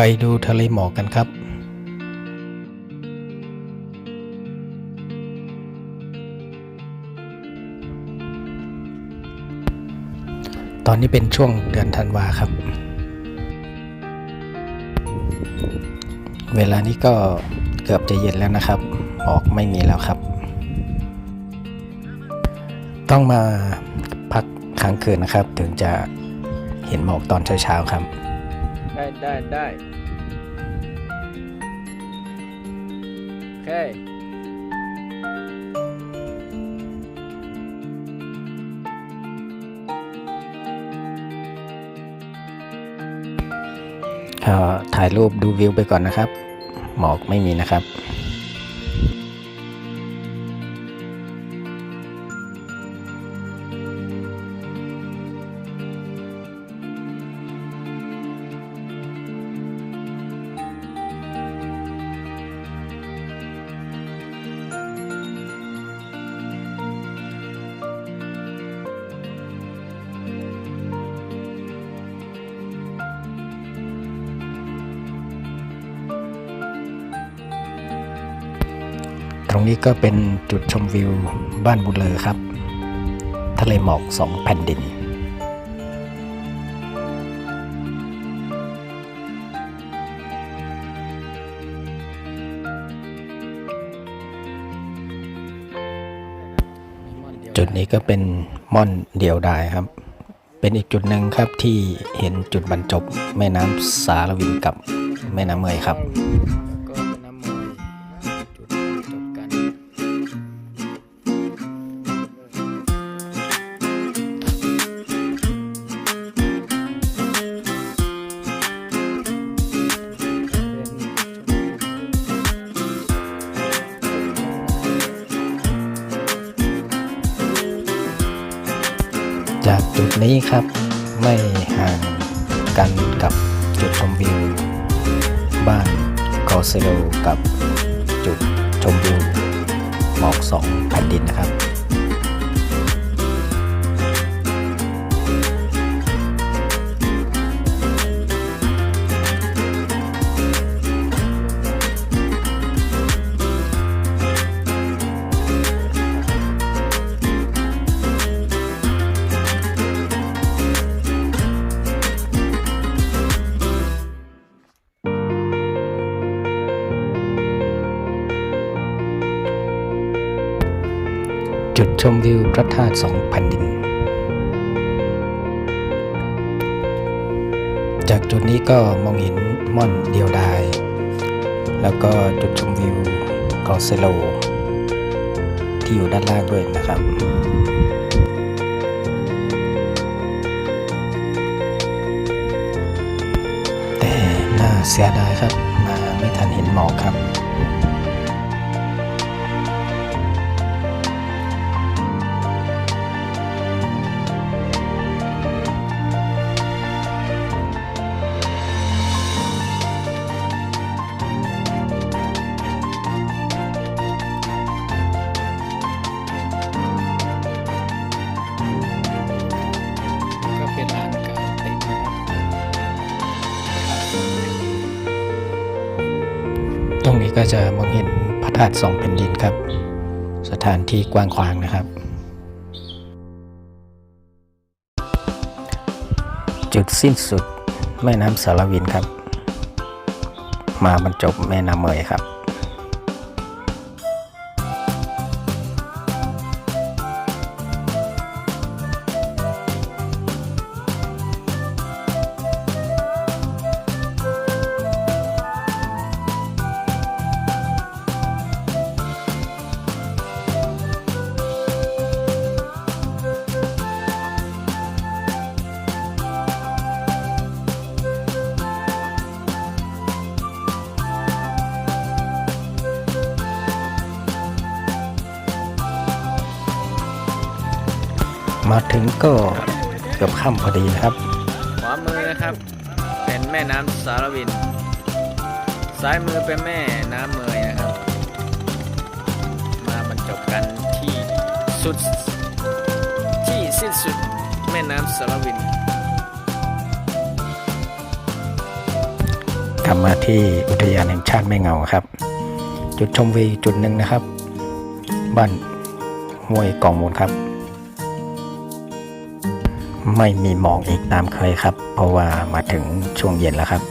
ไปดูทะเลหมอกกันครับ ตอนนี้เป็นช่วงเดือนธันวาครับ เวลานี้ก็เกือบจะเย็นแล้วนะครับ หมอกไม่มีแล้วครับ ต้องมาพักค้างคืนนะครับ ถึงจะเห็นหมอกตอนเช้าๆครับ ได้ได้ได้ Okay. ถ่ายรูปดูวิวไปก่อนนะครับ หมอกไม่มีนะครับ รงนี้ก็เป็นจุดชมวิวบ้านบุเลอครับ ทะเลหมอกสองแผ่นดิน จุดนี้ก็เป็นม่อนเดียวดายครับ เป็นอีกจุดหนึ่งครับที่เห็นจุดบรรจบแม่น้ำสารวินกับแม่น้ำเมยครับ จากจุดนี้ครับไม่ห่างกันกับจุดชมวิว บ้านกอเซโลกับจุดชมวิวหมอกสองแผ่นดินนะครับ จุดชมวิวพระธาตุสองแผ่นดิน จากจุดนี้ก็มองเห็นม่อนเดียวดาย แล้วก็จุดชมวิวกอเซโล ที่อยู่ด้านล่างด้วยนะครับแต่น่าเสียดายครับ มาไม่ทันเห็นหมอกครับ รงนี้ก็จะมองเห็นพระธาตุสองแผ่นดินครับ สถานที่กว้างขวางนะครับ จุดสิ้นสุดแม่น้ำสารวินครับ มาบรรจบแม่น้ำเมยครับ มาถึงก็เกือบค่ำพอดีนะครับ ขวามือนะครับ เป็นแม่น้ำสารวิน ซ้ายมือเป็นแม่น้ำเมยนะครับ มาบรรจบกันที่สุด ที่สิ้นสุดแม่น้ำสารวินแกลับมาที่อุทยานแห่งชาติแม่เงาครับ จุดชมวิวจุดหนึ่งนะครับ บ้านห้วยกองมูลครับ ไม่มีหมอกอีกตามเคยครับ เพราะว่ามาถึงช่วงเย็นแล้วครับ